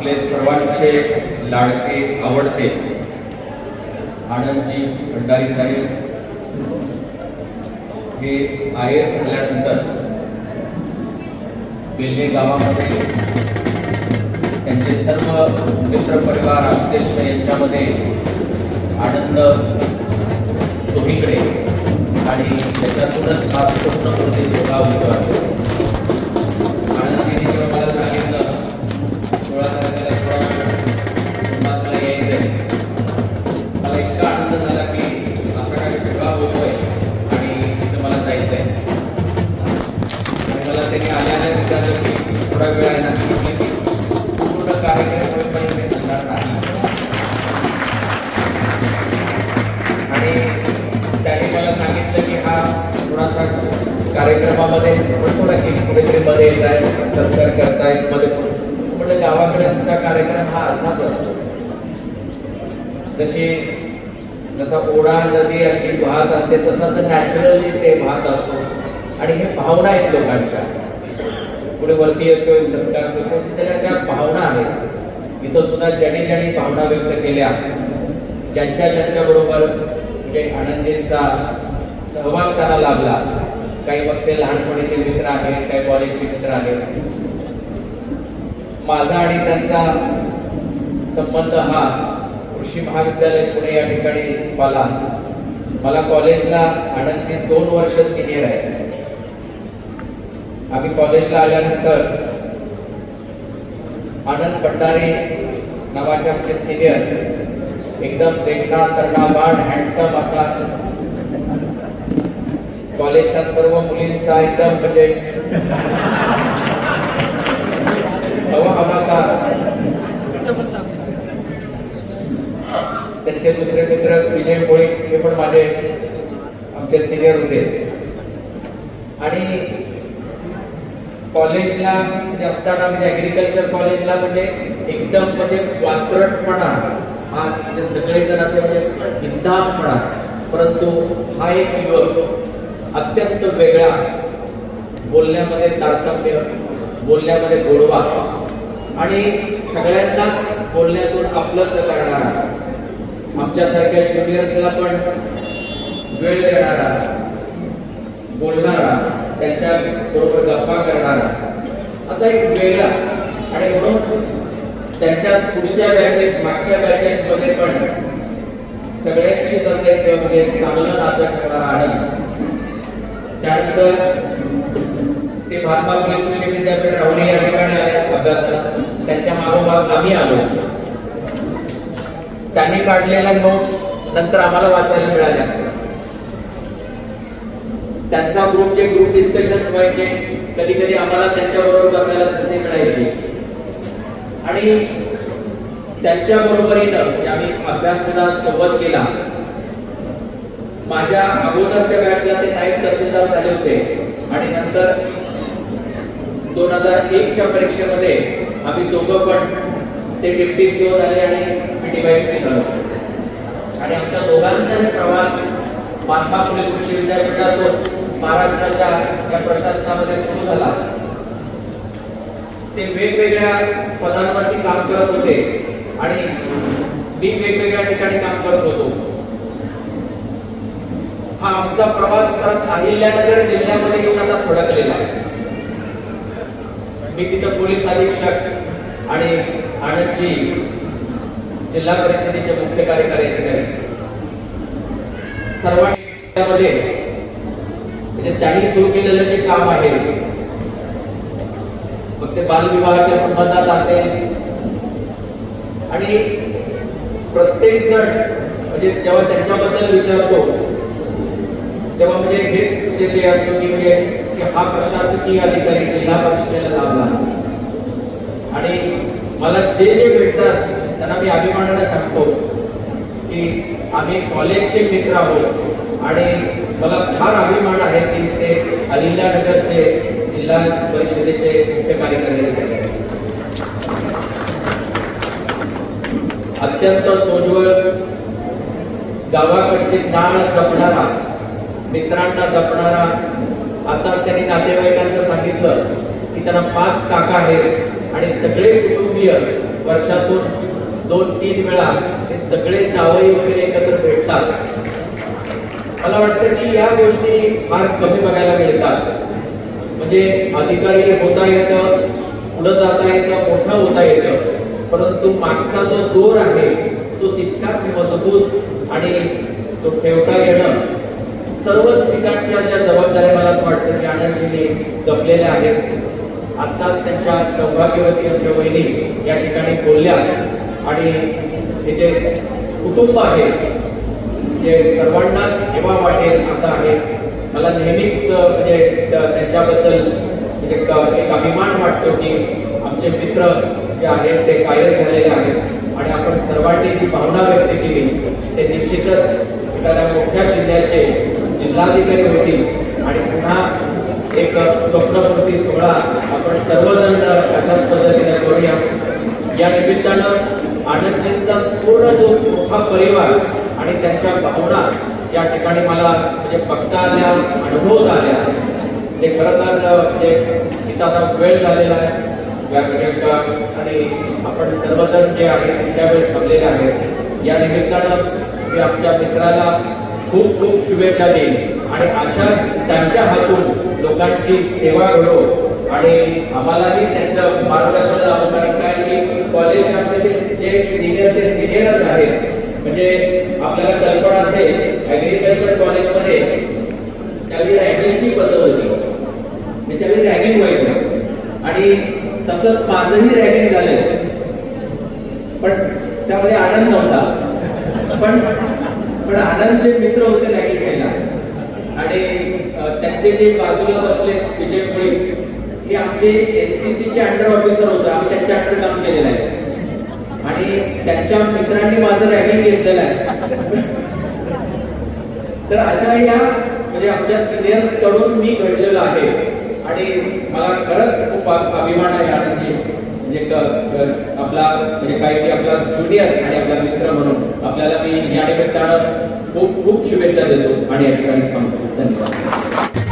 आपले सर्वांचे लाडके आवडते. आनंदजी भंडारी साहेब हे आय एस झाल्यानंतर बेल्ले गावामध्ये त्यांचे सर्व मित्रपरिवार आमदेश यांच्यामध्ये आनंद दोन्हीकडे. आणि त्याच्यातूनच हा स्वप्नपूर्ती सोहळा होतो कार्यक्रमामध्ये म्हणतो की कुठेतरी येत आहेत सत्कार करतायत मध्ये म्हटलं गावाकडे आमचा कार्यक्रम हा असाच असतो. जशी जसा ओढा नदी अशी वाहत असते तसाच नॅचरली ते वाहत असतो. आणि हे भावना आहेत लोकांच्या. पुढे वरती येतोय सत्कार करतो त्याच्या त्या भावना आहेत इथं सुद्धा ज्याने ज्यांनी भावना व्यक्त केल्या ज्यांच्या ज्यांच्या बरोबर म्हणजे आनंदजींचा सहवास त्यांना लाभला काही वक्ते लहानपणीचे मित्र आहेत काही कॉलेजचे मित्र आहेत. माझा आणि त्यांचा संबंध हा कृषी महाविद्यालय पुणे या ठिकाणी पाला मला कॉलेजला आनंदजी दोन वर्ष सिनियर आहे. आम्ही कॉलेजला आल्यानंतर आनंद भंडारे नावाचे आमचे सिनियर एकदम देखणा तरुणाबाण हँडसम असा कॉलेजच्या सर्व मुलींचा एकदम म्हणजे त्यांचे दुसरे मित्र विजय कोळी हे पण माझे आमचे सिनियर होते. आणि कॉलेजला म्हणजे असताना म्हणजे ऍग्रिकल्चर कॉलेजला म्हणजे एकदम म्हणजे वात्रटपणा. हा म्हणजे सगळेजण असे म्हणजे बिंदासपणा. परंतु हा एक युवक अत्यंत वेगळा बोलण्यामध्ये तारतम्य बोलण्यामध्ये गोडवा आणि सगळ्यांनाच बोलण्यातून आपलंच करणारा. आमच्यासारख्या ज्युनियर्सला पण वेळ देणारा बोलणारा त्यांच्या बरोबर गप्पा करणारा असा एक वेगळा आणि म्हणून त्यांच्या पुढच्या बॅचेस मागच्या बॅचेसमध्ये पण सगळ्यांशीच असं एक म्हणजे चांगलं नातं करणारा आणि त्यानंतर ते महात्मा फुले कृषी विद्यापीठ राहुली या ठिकाणी आले अभ्यासाला त्यांच्या मागोमाग आम्ही आलो. त्यांनी काढलेल्या नोट्स नंतर आम्हाला वाचायला मिळाल्या. त्यांचा ग्रुप जे ग्रुप डिस्कशन व्हायचे कधी कधी आम्हाला त्यांच्या बरोबर बसायला संधी मिळायची. आणि त्यांच्या बरोबरीनं म्हणजे आम्ही अभ्यास सुद्धा सोबत केला माझ्या अगोदरच्या बॅचला ते नाईक तहसीलदार झाले होते. आणि नंतर दोन हजार एकच्या परीक्षेमध्ये आम्ही दोघं पण ते डिप्टी सीओ झाले आणि पीटी वाईस झालो. आणि आमच्या दोघांचा प्रवास महात्मा फुले कृषी विद्यापीठातून महाराष्ट्राच्या या प्रशासनामध्ये सुरू झाला. ते वेगवेगळ्या पदांवरती काम करत होते आणि मी वेगवेगळ्या ठिकाणी काम करत होतो. हा आमचा प्रवास करत अहिल्यानगर जिल्ह्यामध्ये येऊन आता फडकलेला आहे. मी तिथं पोलीस अधीक्षक आणि आणखी जिल्हा परिषदेचे मुख्य कार्यकारी अधिकारी. सर्वांमध्ये म्हणजे त्यांनी सुरू केलेलं जे काम आहे मग ते बालविवाहाच्या संबंधात असेल. आणि प्रत्येक जण म्हणजे जेव्हा त्यांच्याबद्दल विचारतो तेव्हा म्हणजे हेच जे ते असतो की म्हणजे की हा प्रशासकीय अधिकारी जिल्हा परिषदेला लाभला. आणि मला जे जे भेटतात त्यांना मी अभिमानाने सांगतो की आम्ही कॉलेजचे मित्र आहोत आणि मला फार अभिमान आहे की ते अहिल्यानगरचे जिल्हा परिषदेचे मुख्य कार्यकारी अधिकारी. अत्यंत सोज्वळ गावाकडचे ज्ञान जपणारा मित्रांना जपणारा. आता त्यांनी नातेवाईकांना सांगितलं की त्यांना पाच काका आहेत आणि सगळे कुटुंबीय. वर्षातून दोन तीन वेळा हे सगळे जावई वगैरे एकत्र भेटतात. मला वाटतं की या गोष्टी फार कमी बघायला मिळतात. म्हणजे अधिकारी होता येतं पुढं जाता येतं मोठं होता येतं. परंतु मागचा जो दोर आहे तो तितकाच मजबूत आणि तो ठेवता येणं सर्वच ठिकाणच्या ज्या जबाबदाऱ्या मला असं वाटतं की आनंदजींनी जपलेल्या आहेत. आत्ताच त्यांच्या सौभाग्यवती आमच्या वहिनी या ठिकाणी बोलल्या आणि हे जे कुटुंब आहे जे सर्वांनाच हेवा वाटेल असं आहे. मला नेहमीच म्हणजे त्यांच्याबद्दल एक अभिमान वाटतो की आमचे मित्र जे आहेत ते कायम झालेले आहेत. आणि आपण सर्वांनी जी भावना व्यक्त केली ते निश्चितच एखाद्या मोठ्या जिल्हाधिकारी होतील आणि पुन्हा एक स्वप्नपूर्ती सोहळा आपण सर्वजण अशाच पद्धतीने करूया. या निमित्तानं आनंदजींचा पूर्ण जो मोठा परिवार आणि त्यांच्या भावना या ठिकाणी मला म्हणजे बघता आल्या अनुभवत आल्या. ते खरं तर म्हणजे इथं आता वेळ झालेला आहे. आणि आपण सर्वजण जे आहेत त्यावेळेस थांबलेले आहेत. या निमित्तानं मी आमच्या मित्राला खूप खूप शुभेच्छा देईन. आणि अशाच त्यांच्या हातून लोकांची सेवा घडो. आणि आम्हालाही त्यांच्या मार्गदर्शन लावून कारण काय की कॉलेज आमचे जे सिनियर ते सिनियरच आहेत. म्हणजे आपल्याला कल्पना असेल ऍग्रिकल्चर कॉलेजमध्ये त्यावेळी रॅगिंगची पद्धत होती. मी त्यावेळी रॅगिंग व्हायचं. आणि तसंच माझंही रॅगिंग झालं पण त्यामध्ये आनंद नव्हता. पण पण आनंदचे मित्र होते रॅगिंग घ्यायला आणि त्यांचे जे बाजूला बसले विजय मुळे हे आमचे एनसीसी चे अंडर ऑफिसर होते. आम्ही त्यांच्या अंडर काम केलेलं आहे. आणि त्यांच्या मित्रांनी माझं रॅगिंग घेतलेलं आहे. तर अशा या म्हणजे आमच्या सिनियर्सकडून मी घडलेलो आहे. आणि मला खरंच खूप अभिमान आहे आनंदी. म्हणजे आपला म्हणजे काही की आपला ज्युनियर आणि आपला मित्र म्हणून आपल्याला मी या निमित्तानं खूप खूप शुभेच्छा देतो आणि या ठिकाणी थांबतो. धन्यवाद.